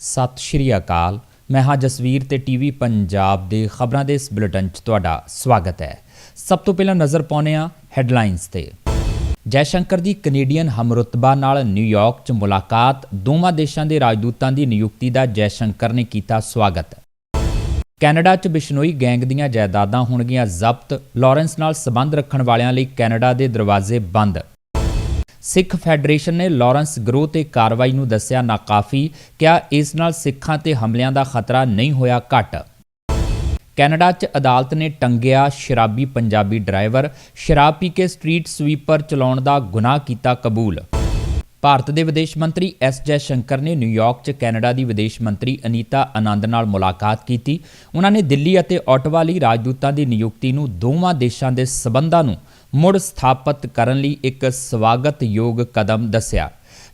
ਸਤਿ ਸ਼੍ਰੀ ਅਕਾਲ। ਮੈਂ ਹਾਂ ਜਸਵੀਰ ਤੇ ਟੀਵੀ ਪੰਜਾਬ ਦੇ ਖਬਰਾਂ ਦੇ ਇਸ ਬੁਲੇਟਿਨ 'ਚ ਤੁਹਾਡਾ ਸਵਾਗਤ ਹੈ। ਸਭ ਤੋਂ ਪਹਿਲਾਂ ਨਜ਼ਰ ਪਾਉਂਦੇ ਹਾਂ ਹੈਡਲਾਈਨਸ ਤੇ। ਜੈਸ਼ੰਕਰ ਦੀ ਕੈਨੇਡੀਅਨ ਹਮਰੁਤਬਾ ਨਾਲ ਨਿਊਯਾਰਕ 'ਚ ਮੁਲਾਕਾਤ, ਦੋਵਾਂ ਦੇਸ਼ਾਂ ਦੇ ਰਾਜਦੂਤਾਂ ਦੀ ਨਿਯੁਕਤੀ ਦਾ ਜੈਸ਼ੰਕਰ ਨੇ ਕੀਤਾ ਸਵਾਗਤ। ਕੈਨੇਡਾ 'ਚ ਬਿਸ਼ਨੋਈ ਗੈਂਗ ਦੀਆਂ ਜਾਇਦਾਦਾਂ ਹੋਣਗੀਆਂ ਜ਼ਬਤ, ਲਾਰੈਂਸ ਨਾਲ ਸਬੰਧ ਰੱਖਣ ਵਾਲਿਆਂ ਲਈ ਕੈਨੇਡਾ ਦੇ ਦਰਵਾਜ਼ੇ ਬੰਦ। ਸਿੱਖ ਫੈਡਰੇਸ਼ਨ ਨੇ ਲਾਰੈਂਸ ਗਰੋ ਤੇ ਕਾਰਵਾਈ ਨੂੰ ਦੱਸਿਆ ਨਾਕਾਫੀ, ਕਿਹਾ ਇਸ ਨਾਲ ਸਿੱਖਾਂ ਤੇ ਹਮਲਿਆਂ ਦਾ ਖਤਰਾ ਨਹੀਂ ਹੋਇਆ ਘਟ। ਕੈਨੇਡਾ 'ਚ ਅਦਾਲਤ ਨੇ ਟੰਗਿਆ ਸ਼ਰਾਬੀ ਪੰਜਾਬੀ ਡਰਾਈਵਰ, ਸ਼ਰਾਬ ਪੀ ਕੇ ਸਟਰੀਟ ਸਵੀਪਰ ਚਲਾਉਣ ਦਾ ਗੁਨਾਹ ਕੀਤਾ ਕਬੂਲ। ਭਾਰਤ ਦੇ ਵਿਦੇਸ਼ ਮੰਤਰੀ ਐਸ ਜੈ ਸ਼ੰਕਰ ਨੇ ਨਿਊਯਾਰਕ 'ਚ ਕੈਨੇਡਾ ਦੀ ਵਿਦੇਸ਼ ਮੰਤਰੀ ਅਨੀਤਾ ਆਨੰਦ ਨਾਲ ਮੁਲਾਕਾਤ ਕੀਤੀ। ਉਹਨਾਂ ਨੇ ਦਿੱਲੀ ਅਤੇ ਓਟਵਾ ਲਈ ਰਾਜਦੂਤਾਂ ਦੀ ਨਿਯੁਕਤੀ ਨੂੰ ਦੋਵਾਂ ਦੇਸ਼ਾਂ ਦੇ ਸਬੰਧਾਂ ਨੂੰ ਮੁੜ ਸਥਾਪਿਤ ਕਰਨ ਲਈ ਇੱਕ ਸਵਾਗਤਯੋਗ ਕਦਮ ਦੱਸਿਆ।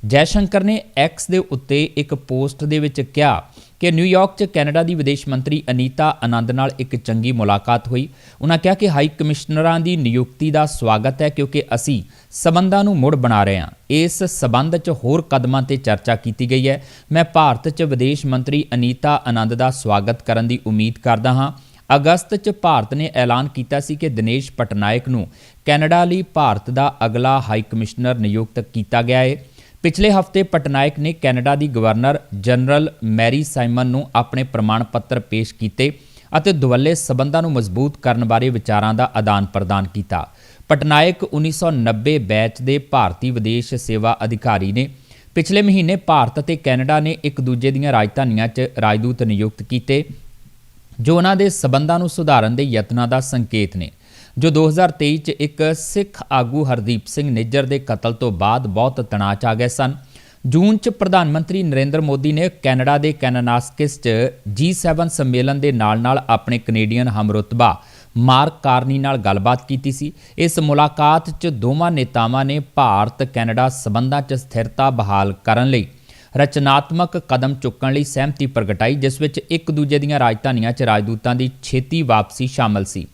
ਜੈਸ਼ੰਕਰ ਨੇ ਐਕਸ ਦੇ ਉੱਤੇ ਇੱਕ ਪੋਸਟ ਦੇ ਵਿੱਚ ਕਿਹਾ ਕਿ ਨਿਊਯਾਰਕ 'ਚ ਕੈਨੇਡਾ ਦੀ ਵਿਦੇਸ਼ ਮੰਤਰੀ ਅਨੀਤਾ ਆਨੰਦ ਨਾਲ ਇੱਕ ਚੰਗੀ ਮੁਲਾਕਾਤ ਹੋਈ। ਉਹਨਾਂ ਕਿਹਾ ਕਿ ਹਾਈ ਕਮਿਸ਼ਨਰਾਂ ਦੀ ਨਿਯੁਕਤੀ ਦਾ ਸਵਾਗਤ ਹੈ ਕਿਉਂਕਿ ਅਸੀਂ ਸਬੰਧਾਂ ਨੂੰ ਮੁੜ ਬਣਾ ਰਹੇ ਹਾਂ। ਇਸ ਸਬੰਧ 'ਚ ਹੋਰ ਕਦਮਾਂ ਤੇ ਚਰਚਾ ਕੀਤੀ ਗਈ ਹੈ। ਮੈਂ ਭਾਰਤ 'ਚ ਵਿਦੇਸ਼ ਮੰਤਰੀ ਅਨੀਤਾ ਆਨੰਦ ਦਾ ਸਵਾਗਤ ਕਰਨ ਦੀ ਉਮੀਦ ਕਰਦਾ ਹਾਂ। ਅਗਸਤ 'ਚ ਭਾਰਤ ਨੇ ਐਲਾਨ ਕੀਤਾ ਸੀ ਕਿ ਦਿਨੇਸ਼ ਪਟਨਾਇਕ ਨੂੰ ਕੈਨੇਡਾ ਲਈ ਭਾਰਤ ਦਾ ਅਗਲਾ ਹਾਈ ਕਮਿਸ਼ਨਰ ਨਿਯੁਕਤ ਕੀਤਾ ਗਿਆ ਹੈ ਪਿਛਲੇ ਹਫ਼ਤੇ ਪਟਨਾਇਕ ਨੇ ਕੈਨੇਡਾ ਦੀ ਗਵਰਨਰ ਜਨਰਲ ਮੈਰੀ ਸਾਈਮਨ ਨੂੰ ਆਪਣੇ ਪ੍ਰਮਾਣ ਪੱਤਰ ਪੇਸ਼ ਕੀਤੇ ਅਤੇ ਦੁਵੱਲੇ ਸਬੰਧਾਂ ਨੂੰ ਮਜ਼ਬੂਤ ਕਰਨ ਬਾਰੇ ਵਿਚਾਰਾਂ ਦਾ ਆਦਾਨ-ਪ੍ਰਦਾਨ ਕੀਤਾ। ਪਟਨਾਇਕ 1990 ਬੈਚ ਦੇ ਭਾਰਤੀ ਵਿਦੇਸ਼ ਸੇਵਾ ਅਧਿਕਾਰੀ ਨੇ ਪਿਛਲੇ ਮਹੀਨੇ ਭਾਰਤ ਅਤੇ ਕੈਨੇਡਾ ਨੇ ਇੱਕ ਦੂਜੇ ਦੀਆਂ ਰਾਜਧਾਨੀਆਂ 'ਚ ਰਾਜਦੂਤ ਨਿਯੁਕਤ ਕੀਤੇ। ਜੋ ਉਹਨਾਂ ਦੇ ਸਬੰਧਾਂ ਨੂੰ ਸੁਧਾਰਨ ਦੇ ਯਤਨਾਂ ਦਾ ਸੰਕੇਤ ਨੇ। ਜੋ 2023 ਚ ਇੱਕ ਸਿੱਖ ਆਗੂ ਹਰਦੀਪ ਸਿੰਘ ਨਿੱਜਰ ਦੇ ਕਤਲ ਤੋਂ ਬਾਅਦ ਬਹੁਤ ਤਣਾਅ 'ਚ ਆ ਗਏ ਸਨ। ਜੂਨ ਚ ਪ੍ਰਧਾਨ ਮੰਤਰੀ ਨਰਿੰਦਰ ਮੋਦੀ ਨੇ ਕੈਨੇਡਾ ਦੇ ਕੈਨਾਨਾਸਕਿਸ ਚ G7 ਸੰਮੇਲਨ ਦੇ ਨਾਲ-ਨਾਲ ਆਪਣੇ ਕੈਨੇਡੀਅਨ ਹਮਰੁਤਬਾ ਮਾਰਕ ਕਾਰਨੀ ਨਾਲ ਗੱਲਬਾਤ ਕੀਤੀ ਸੀ। ਇਸ ਮੁਲਾਕਾਤ 'ਚ ਦੋਵਾਂ ਨੇਤਾਵਾਂ ਨੇ ਭਾਰਤ ਕੈਨੇਡਾ ਸਬੰਧਾਂ 'ਚ ਸਥਿਰਤਾ ਬਹਾਲ ਕਰਨ ਲਈ ਰਚਨਾਤਮਕ ਕਦਮ ਚੁੱਕਣ ਲਈ ਸਹਿਮਤੀ ਪ੍ਰਗਟਾਈ, ਜਿਸ ਵਿੱਚ ਇੱਕ ਦੂਜੇ ਦੀਆਂ ਰਾਜਧਾਨੀਆਂ 'ਚ ਰਾਜਦੂਤਾਂ ਦੀ ਛੇਤੀ ਵਾਪਸੀ ਸ਼ਾਮਲ ਸੀ।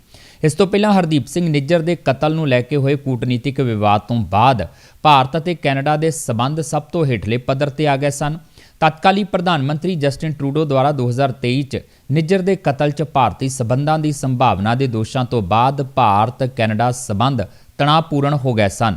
ਇਸ ਤੋਂ ਪਹਿਲਾਂ ਹਰਦੀਪ ਸਿੰਘ ਨਿੱਜਰ ਦੇ ਕਤਲ ਨੂੰ ਲੈ ਕੇ ਹੋਏ ਕੂਟਨੀਤਿਕ ਵਿਵਾਦ ਤੋਂ ਬਾਅਦ ਭਾਰਤ ਅਤੇ ਕੈਨੇਡਾ ਦੇ ਸਬੰਧ ਸਭ ਤੋਂ ਹੇਠਲੇ ਪੱਧਰ ਤੇ ਆ ਗਏ ਸਨ। ਤਤਕਾਲੀ ਪ੍ਰਧਾਨ ਮੰਤਰੀ ਜਸਟਿਨ ਟਰੂਡੋ ਦੁਆਰਾ 2023 ਚ ਨਿੱਜਰ ਦੇ ਕਤਲ 'ਚ ਭਾਰਤੀ ਸਬੰਧਾਂ ਦੀ ਸੰਭਾਵਨਾ ਦੇ ਦੋਸ਼ਾਂ ਤੋਂ ਬਾਅਦ ਭਾਰਤ ਕੈਨੇਡਾ ਸਬੰਧ ਤਣਾਅਪੂਰਨ ਹੋ ਗਏ ਸਨ।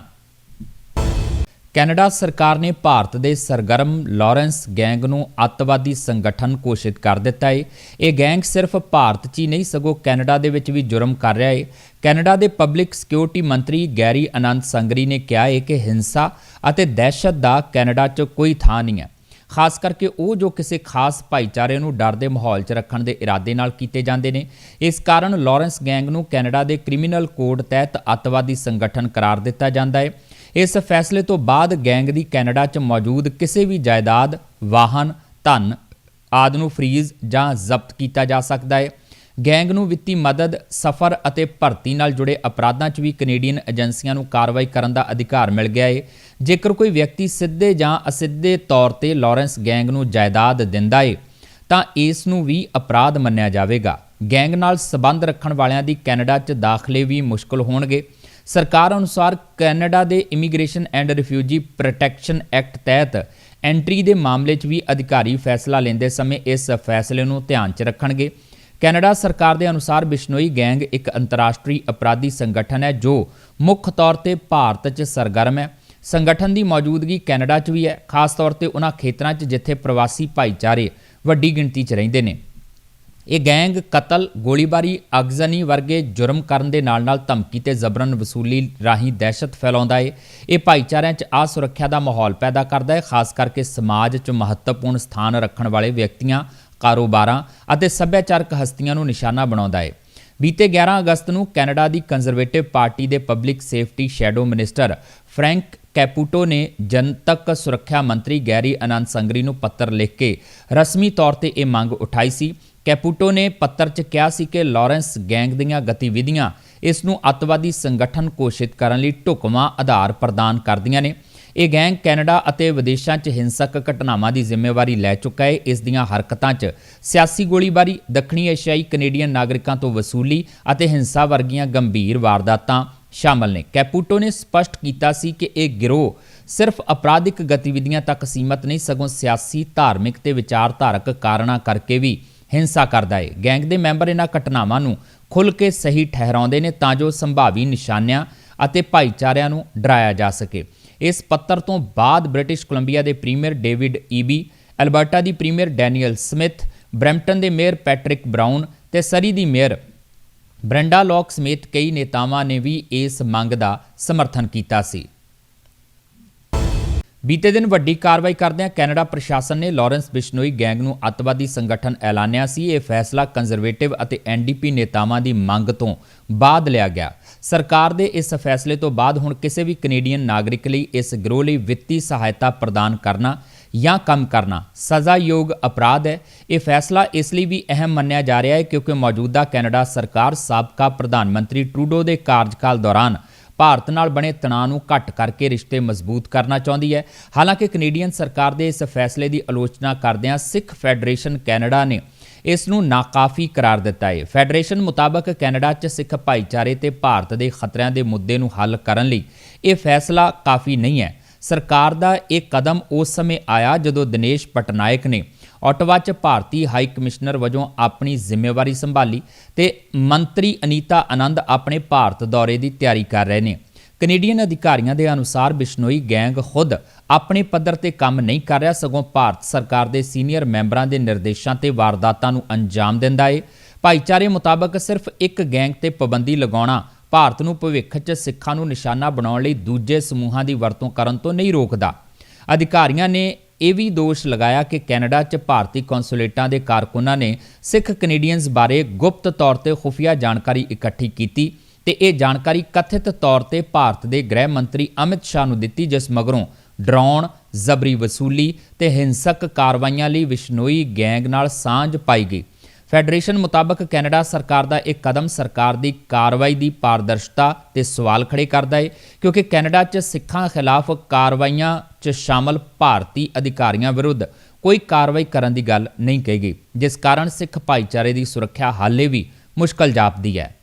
ਕੈਨੇਡਾ ਸਰਕਾਰ ਨੇ ਭਾਰਤ ਦੇ ਸਰਗਰਮ ਲਾਰੈਂਸ ਗੈਂਗ ਨੂੰ ਅੱਤਵਾਦੀ ਸੰਗਠਨ ਘੋਸ਼ਿਤ ਕਰ ਦਿੱਤਾ ਹੈ ਇਹ ਗੈਂਗ ਸਿਰਫ ਭਾਰਤ 'ਚ ਹੀ ਨਹੀਂ, ਸਗੋਂ ਕੈਨੇਡਾ ਦੇ ਵਿੱਚ ਵੀ ਜੁਰਮ ਕਰ ਰਿਹਾ ਹੈ ਕੈਨੇਡਾ ਦੇ ਪਬਲਿਕ ਸਿਕਿਉਰਿਟੀ ਮੰਤਰੀ ਗੈਰੀ ਆਨੰਦ ਸੰਗਰੀ ਨੇ ਕਿਹਾ ਹੈ ਕਿ ਹਿੰਸਾ ਅਤੇ ਦਹਿਸ਼ਤ ਦਾ ਕੈਨੇਡਾ 'ਚ ਕੋਈ ਥਾਂ ਨਹੀਂ ਹੈ। ਖਾਸ ਕਰਕੇ ਉਹ ਜੋ ਕਿਸੇ ਖਾਸ ਭਾਈਚਾਰੇ ਨੂੰ ਡਰ ਦੇ ਮਾਹੌਲ 'ਚ ਰੱਖਣ ਦੇ ਇਰਾਦੇ ਨਾਲ ਕੀਤੇ ਜਾਂਦੇ ਨੇ, ਇਸ ਕਾਰਨ ਲਾਰੈਂਸ ਗੈਂਗ ਨੂੰ ਕੈਨੇਡਾ ਦੇ ਕ੍ਰਿਮੀਨਲ ਕੋਡ ਤਹਿਤ ਅੱਤਵਾਦੀ ਸੰਗਠਨ ਕਰਾਰ ਦਿੱਤਾ ਜਾਂਦਾ ਹੈ ਇਸ ਫੈਸਲੇ ਤੋਂ ਬਾਅਦ ਗੈਂਗ ਦੀ ਕੈਨੇਡਾ 'ਚ ਮੌਜੂਦ ਕਿਸੇ ਵੀ ਜਾਇਦਾਦ, ਵਾਹਨ, ਧਨ ਆਦਿ ਨੂੰ ਫ੍ਰੀਜ਼ ਜਾਂ ਜ਼ਬਤ ਕੀਤਾ ਜਾ ਸਕਦਾ ਹੈ। ਗੈਂਗ ਨੂੰ ਵਿੱਤੀ ਮਦਦ, ਸਫ਼ਰ ਅਤੇ ਭਰਤੀ ਨਾਲ ਜੁੜੇ ਅਪਰਾਧਾਂ 'ਚ ਵੀ ਕੈਨੇਡੀਅਨ ਏਜੰਸੀਆਂ ਨੂੰ ਕਾਰਵਾਈ ਕਰਨ ਦਾ ਅਧਿਕਾਰ ਮਿਲ ਗਿਆ ਹੈ। ਜੇਕਰ ਕੋਈ ਵਿਅਕਤੀ ਸਿੱਧੇ ਜਾਂ ਅਸਿੱਧੇ ਤੌਰ ਤੇ ਲਾਰੈਂਸ ਗੈਂਗ ਨੂੰ ਜਾਇਦਾਦ ਦਿੰਦਾ ਹੈ ਤਾਂ ਇਸ ਨੂੰ ਵੀ ਅਪਰਾਧ ਮੰਨਿਆ ਜਾਵੇਗਾ। ਗੈਂਗ ਨਾਲ ਸਬੰਧ ਰੱਖਣ ਵਾਲਿਆਂ ਦੀ ਕੈਨੇਡਾ 'ਚ ਦਾਖਲੇ ਵੀ ਮੁਸ਼ਕਲ ਹੋਣਗੇ। ਸਰਕਾਰ ਅਨੁਸਾਰ ਕੈਨੇਡਾ ਦੇ immigration and refugee protection act ਤਹਿਤ ਐਂਟਰੀ ਦੇ ਮਾਮਲੇ 'ਚ ਵੀ ਅਧਿਕਾਰੀ ਫੈਸਲਾ ਲੈਂਦੇ ਸਮੇਂ ਇਸ ਫੈਸਲੇ ਨੂੰ ਧਿਆਨ 'ਚ ਰੱਖਣਗੇ। ਕੈਨੇਡਾ ਸਰਕਾਰ ਦੇ ਅਨੁਸਾਰ ਬਿਸ਼ਨੋਈ ਗੈਂਗ ਇੱਕ ਅੰਤਰਰਾਸ਼ਟਰੀ ਅਪਰਾਧੀ ਸੰਗਠਨ ਹੈ ਜੋ ਮੁੱਖ ਤੌਰ ਤੇ ਭਾਰਤ 'ਚ ਸਰਗਰਮ ਹੈ। ਸੰਗਠਨ ਦੀ ਮੌਜੂਦਗੀ ਕੈਨੇਡਾ 'ਚ ਵੀ ਹੈ। ਖਾਸ ਤੌਰ ਤੇ ਉਹਨਾਂ ਖੇਤਰਾਂ 'ਚ ਜਿੱਥੇ ਪ੍ਰਵਾਸੀ ਭਾਈਚਾਰੇ ਵੱਡੀ ਗਿਣਤੀ 'ਚ ਰਹਿੰਦੇ ਨੇ। ਇਹ ਗੈਂਗ ਕਤਲ, ਗੋਲੀਬਾਰੀ, ਅਗਜ਼ਨੀ ਵਰਗੇ ਜੁਰਮ ਕਰਨ ਦੇ ਨਾਲ-ਨਾਲ ਧਮਕੀ ਤੇ ਜ਼ਬਰਨ ਵਸੂਲੀ ਰਾਹੀਂ ਦਹਿਸ਼ਤ ਫੈਲਾਉਂਦਾ ਏ। ਇਹ ਭਾਈਚਾਰਿਆਂ 'ਚ ਅਸੁਰੱਖਿਆ ਦਾ ਮਾਹੌਲ ਪੈਦਾ ਕਰਦਾ ਹੈ, ਖਾਸ ਕਰਕੇ ਸਮਾਜ 'ਚ ਮਹੱਤਵਪੂਰਨ ਸਥਾਨ ਰੱਖਣ ਵਾਲੇ ਵਿਅਕਤੀਆਂ, ਕਾਰੋਬਾਰਾਂ ਅਤੇ ਸੱਭਿਆਚਾਰਕ ਹਸਤੀਆਂ ਨੂੰ ਨਿਸ਼ਾਨਾ ਬਣਾਉਂਦਾ ਏ। ਬੀਤੇ 11 ਅਗਸਤ ਨੂੰ ਕੈਨੇਡਾ ਦੀ ਕੰਜ਼ਰਵੇਟਿਵ ਪਾਰਟੀ ਦੇ public safety shadow minister Frank Caputo ਨੇ ਜਨਤਕ ਸੁਰੱਖਿਆ ਮੰਤਰੀ ਗੈਰੀ ਆਨੰਦ ਸੰਗਰੀ ਨੂੰ ਪੱਤਰ ਲਿਖ ਕੇ ਰਸਮੀ ਤੌਰ ਤੇ ਇਹ ਮੰਗ ਉਠਾਈ ਸੀ। ਕੈਪੂਟੋ ਨੇ ਪੱਤਰ 'ਚ ਕਿਹਾ ਸੀ ਕਿ ਲਾਰੈਂਸ ਗੈਂਗ ਦੀਆਂ ਗਤੀਵਿਧੀਆਂ ਇਸ ਨੂੰ ਅੱਤਵਾਦੀ ਸੰਗਠਨ ਘੋਸ਼ਿਤ ਕਰਨ ਲਈ ਢੁਕਵਾਂ ਆਧਾਰ ਪ੍ਰਦਾਨ ਕਰਦੀਆਂ ਨੇ। ਇਹ ਗੈਂਗ ਕੈਨੇਡਾ ਅਤੇ ਵਿਦੇਸ਼ਾਂ 'ਚ ਹਿੰਸਕ ਘਟਨਾਵਾਂ ਦੀ ਜ਼ਿੰਮੇਵਾਰੀ ਲੈ ਚੁੱਕਾ ਹੈ। ਇਸ ਦੀਆਂ ਹਰਕਤਾਂ 'ਚ ਸਿਆਸੀ ਗੋਲੀਬਾਰੀ, ਦੱਖਣੀ ਏਸ਼ੀਆਈ ਕੈਨੇਡੀਅਨ ਨਾਗਰਿਕਾਂ ਤੋਂ ਵਸੂਲੀ ਅਤੇ ਹਿੰਸਾ ਵਰਗੀਆਂ ਗੰਭੀਰ ਵਾਰਦਾਤਾਂ ਸ਼ਾਮਲ ਨੇ। ਕੈਪੂਟੋ ਨੇ ਸਪਸ਼ਟ ਕੀਤਾ ਸੀ ਕਿ ਇਹ ਗਿਰੋਹ ਸਿਰਫ ਅਪਰਾਧਿਕ ਗਤੀਵਿਧੀਆਂ ਤੱਕ ਸੀਮਤ ਨਹੀਂ, ਸਗੋਂ ਸਿਆਸੀ, ਧਾਰਮਿਕ ਤੇ ਵਿਚਾਰਧਾਰਕ ਕਾਰਨਾਂ ਕਰਕੇ ਵੀ ਹਿੰਸਾ ਕਰਦਾ ਹੈ ਗੈਂਗ ਦੇ ਮੈਂਬਰ ਇਹਨਾਂ ਘਟਨਾਵਾਂ ਨੂੰ ਖੁੱਲ੍ਹ ਕੇ ਸਹੀ ਠਹਿਰਾਉਂਦੇ ਨੇ ਤਾਂ ਜੋ ਸੰਭਾਵੀ ਨਿਸ਼ਾਨਿਆਂ ਅਤੇ ਭਾਈਚਾਰਿਆਂ ਨੂੰ ਡਰਾਇਆ ਜਾ ਸਕੇ। ਇਸ ਪੱਤਰ ਤੋਂ ਬਾਅਦ ਬ੍ਰਿਟਿਸ਼ ਕੋਲੰਬੀਆ ਦੇ ਪ੍ਰੀਮੀਅਰ ਡੇਵਿਡ ਈਬੀ ਐਲਬਰਟਾ ਦੀ ਪ੍ਰੀਮੀਅਰ ਡੈਨੀਅਲ ਸਮਿਥ, ਬਰੈਂਪਟਨ ਦੇ ਮੇਅਰ ਪੈਟਰਿਕ ਬਰਾਊਨ ਤੇ ਸਰੀ ਦੀ ਮੇਅਰ ਬ੍ਰੈਂਡਾ ਲੌਕ ਸਮੇਤ ਕਈ ਨੇਤਾਵਾਂ ਨੇ ਵੀ ਇਸ ਮੰਗ ਦਾ ਸਮਰਥਨ ਕੀਤਾ ਸੀ। ਬੀਤੇ ਦਿਨ ਵੱਡੀ ਕਾਰਵਾਈ ਕਰਦਿਆਂ ਕੈਨੇਡਾ ਪ੍ਰਸ਼ਾਸਨ ਨੇ ਲਾਰੈਂਸ ਬਿਸ਼ਨੋਈ ਗੈਂਗ ਨੂੰ ਅੱਤਵਾਦੀ ਸੰਗਠਨ ਐਲਾਨਿਆ ਸੀ। ਇਹ ਫੈਸਲਾ ਕੰਜ਼ਰਵੇਟਿਵ ਅਤੇ ਐਨਡੀਪੀ ਨੇਤਾਵਾਂ ਦੀ ਮੰਗ ਤੋਂ ਬਾਅਦ ਲਿਆ ਗਿਆ। ਸਰਕਾਰ ਦੇ ਇਸ ਫੈਸਲੇ ਤੋਂ ਬਾਅਦ ਹੁਣ ਕਿਸੇ ਵੀ ਕੈਨੇਡੀਅਨ ਨਾਗਰਿਕ ਲਈ ਇਸ ਗਰੋਹ ਲਈ ਵਿੱਤੀ ਸਹਾਇਤਾ ਪ੍ਰਦਾਨ ਕਰਨਾ ਜਾਂ ਕੰਮ ਕਰਨਾ ਸਜ਼ਾਯੋਗ ਅਪਰਾਧ ਹੈ। ਇਹ ਫੈਸਲਾ ਇਸ ਲਈ ਵੀ ਅਹਿਮ ਮੰਨਿਆ ਜਾ ਰਿਹਾ ਹੈ ਕਿਉਂਕਿ ਮੌਜੂਦਾ ਕੈਨੇਡਾ ਸਰਕਾਰ ਸਾਬਕਾ ਪ੍ਰਧਾਨ ਮੰਤਰੀ ਟਰੂਡੋ ਦੇ ਕਾਰਜਕਾਲ ਦੌਰਾਨ ਭਾਰਤ ਨਾਲ ਬਣੇ ਤਣਾਅ ਨੂੰ ਘੱਟ ਕਰਕੇ ਰਿਸ਼ਤੇ ਮਜ਼ਬੂਤ ਕਰਨਾ ਚਾਹੁੰਦੀ ਹੈ। ਹਾਲਾਂਕਿ ਕੈਨੇਡੀਅਨ ਸਰਕਾਰ ਦੇ ਇਸ ਫੈਸਲੇ ਦੀ ਆਲੋਚਨਾ ਕਰਦਿਆਂ ਸਿੱਖ ਫੈਡਰੇਸ਼ਨ ਕੈਨੇਡਾ ਨੇ ਇਸ ਨੂੰ ਨਾਕਾਫੀ ਕਰਾਰ ਦਿੱਤਾ ਹੈ। ਫੈਡਰੇਸ਼ਨ ਮੁਤਾਬਕ ਕੈਨੇਡਾ 'ਚ ਸਿੱਖ ਭਾਈਚਾਰੇ ਤੇ ਭਾਰਤ ਦੇ ਖਤਰਿਆਂ ਦੇ ਮੁੱਦੇ ਨੂੰ ਹੱਲ ਕਰਨ ਲਈ ਇਹ ਫੈਸਲਾ ਕਾਫੀ ਨਹੀਂ ਹੈ। ਸਰਕਾਰ ਦਾ ਇਹ ਕਦਮ ਉਸ ਸਮੇਂ ਆਇਆ ਜਦੋਂ ਦਿਨੇਸ਼ ਪਟਨਾਇਕ ਨੇ ਓਟਵਾ 'ਚ ਭਾਰਤੀ ਹਾਈ ਕਮਿਸ਼ਨਰ ਵਜੋਂ ਆਪਣੀ ਜ਼ਿੰਮੇਵਾਰੀ ਸੰਭਾਲੀ ਤੇ ਮੰਤਰੀ ਅਨੀਤਾ ਆਨੰਦ ਆਪਣੇ ਭਾਰਤ ਦੌਰੇ ਦੀ ਤਿਆਰੀ ਕਰ ਰਹੇ ਨੇ। ਕੈਨੇਡੀਅਨ ਅਧਿਕਾਰੀਆਂ ਦੇ ਅਨੁਸਾਰ ਬਿਸ਼ਨੋਈ ਗੈਂਗ ਖੁਦ ਆਪਣੇ ਪੱਧਰ ਤੇ ਕੰਮ ਨਹੀਂ ਕਰ ਰਿਹਾ, ਸਗੋਂ ਭਾਰਤ ਸਰਕਾਰ ਦੇ ਸੀਨੀਅਰ ਮੈਂਬਰਾਂ ਦੇ ਨਿਰਦੇਸ਼ਾਂ ਤੇ ਵਾਰਦਾਤਾਂ ਨੂੰ ਅੰਜਾਮ ਦਿੰਦਾ ਏ। ਭਾਈਚਾਰੇ ਮੁਤਾਬਕ ਸਿਰਫ ਇੱਕ ਗੈਂਗ ਤੇ ਪਾਬੰਦੀ ਲਗਾਉਣਾ ਭਾਰਤ ਨੂੰ ਭਵਿੱਖ 'ਚ ਸਿੱਖਾਂ ਨੂੰ ਨਿਸ਼ਾਨਾ ਬਣਾਉਣ ਲਈ ਦੂਜੇ ਸਮੂਹਾਂ ਦੀ ਵਰਤੋਂ ਕਰਨ ਤੋਂ ਨਹੀਂ ਰੋਕਦਾ। ਅਧਿਕਾਰੀਆਂ ਨੇ ਇਹ ਵੀ ਦੋਸ਼ ਲਗਾਇਆ ਕਿ ਕੈਨੇਡਾ 'ਚ ਭਾਰਤੀ ਕੌਂਸੂਲੇਟਾਂ ਦੇ ਕਾਰਕੁਨਾਂ ਨੇ ਸਿੱਖ ਕੈਨੇਡੀਅਨਸ ਬਾਰੇ ਗੁਪਤ ਤੌਰ ਤੇ ਖੁਫੀਆ ਜਾਣਕਾਰੀ ਇਕੱਠੀ ਕੀਤੀ ਤੇ ਇਹ ਜਾਣਕਾਰੀ ਕਥਿਤ ਤੌਰ ਤੇ ਭਾਰਤ ਦੇ ਗ੍ਰਹਿ ਮੰਤਰੀ ਅਮਿਤ ਸ਼ਾਹ ਨੂੰ ਦਿੱਤੀ, ਜਿਸ ਮਗਰੋਂ ਡਰਾਉਣ ਜ਼ਬਰੀ ਵਸੂਲੀ ਤੇ ਹਿੰਸਕ ਕਾਰਵਾਈਆਂ ਲਈ ਵਿਸ਼ਨੋਈ ਗੈਂਗ ਨਾਲ ਸਾਂਝ ਪਾਈ ਗਈ। ਫੈਡਰੇਸ਼ਨ ਮੁਤਾਬਕ ਕੈਨੇਡਾ ਸਰਕਾਰ ਦਾ ਇਹ ਕਦਮ ਸਰਕਾਰ ਦੀ ਕਾਰਵਾਈ ਦੀ ਪਾਰਦਰਸ਼ਤਾ ਤੇ ਸਵਾਲ ਖੜੇ ਕਰਦਾ ਹੈ ਕਿਉਂਕਿ ਕੈਨੇਡਾ 'ਚ ਸਿੱਖਾਂ ਖਿਲਾਫ ਕਾਰਵਾਈਆਂ 'ਚ ਸ਼ਾਮਲ ਭਾਰਤੀ ਅਧਿਕਾਰੀਆਂ ਵਿਰੁੱਧ ਕੋਈ ਕਾਰਵਾਈ ਕਰਨ ਦੀ ਗੱਲ ਨਹੀਂ ਕਹੀ ਗਈ, ਜਿਸ ਕਾਰਨ ਸਿੱਖ ਭਾਈਚਾਰੇ ਦੀ ਸੁਰੱਖਿਆ ਹਾਲੇ ਵੀ ਮੁਸ਼ਕਲ ਜਾਪਦੀ ਹੈ।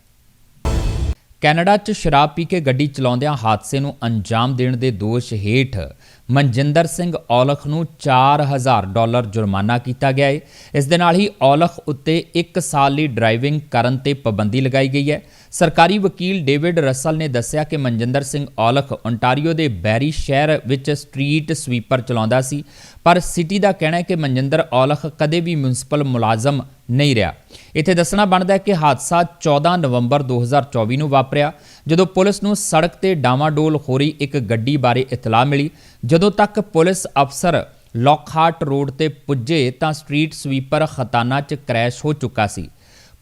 ਕੈਨੇਡਾ 'ਚ ਸ਼ਰਾਬ ਪੀ ਕੇ ਗੱਡੀ ਚਲਾਉਂਦਿਆਂ ਹਾਦਸੇ ਨੂੰ ਅੰਜਾਮ ਦੇਣ ਦੇ ਦੋਸ਼ ਹੇਠ ਮਨਜਿੰਦਰ ਸਿੰਘ ਔਲਖ ਨੂੰ 4000 ਡਾਲਰ ਜੁਰਮਾਨਾ ਕੀਤਾ ਗਿਆ ਹੈ ਇਸ ਦੇ ਨਾਲ ਹੀ ਔਲਖ ਉੱਤੇ 1 ਸਾਲ ਲਈ ਡਰਾਈਵਿੰਗ ਕਰਨ ਤੇ ਪਾਬੰਦੀ ਲਗਾਈ ਗਈ ਹੈ। ਸਰਕਾਰੀ ਵਕੀਲ ਡੇਵਿਡ ਰਸਲ ਨੇ ਦੱਸਿਆ ਕਿ ਮਨਜਿੰਦਰ ਸਿੰਘ ਔਲਖ ਓਨਟਾਰੀਓ ਦੇ ਬੈਰੀ ਸ਼ਹਿਰ ਵਿੱਚ ਸਟਰੀਟ ਸਵੀਪਰ ਚਲਾਉਂਦਾ ਸੀ, ਪਰ ਸਿਟੀ ਦਾ ਕਹਿਣਾ ਹੈ ਕਿ ਮਨਜਿੰਦਰ ਔਲਖ ਕਦੇ ਵੀ ਮਿਊਨਿਸਪਲ ਮੁਲਾਜ਼ਮ ਨਹੀਂ ਰਿਹਾ। ਇੱਥੇ ਦੱਸਣਾ ਬਣਦਾ ਹੈ ਕਿ ਹਾਦਸਾ 14 ਨਵੰਬਰ 2024 ਨੂੰ ਵਾਪਰਿਆ, ਜਦੋਂ ਪੁਲਿਸ ਨੂੰ ਸੜਕ ਤੇ ਡਾਵਾਡੋਲ ਹੋ ਰਹੀ ਇੱਕ ਗੱਡੀ ਬਾਰੇ ਇਤਲਾਹ ਮਿਲੀ। ਜਦੋਂ ਤੱਕ ਪੁਲਿਸ ਅਫਸਰ ਲੌਕਹਾਰਟ ਰੋਡ ਤੇ ਪੁੱਜੇ ਤਾਂ ਸਟਰੀਟ ਸਵੀਪਰ ਖਤਾਨਾ 'ਚ ਕ੍ਰੈਸ਼ ਹੋ ਚੁੱਕਾ ਸੀ।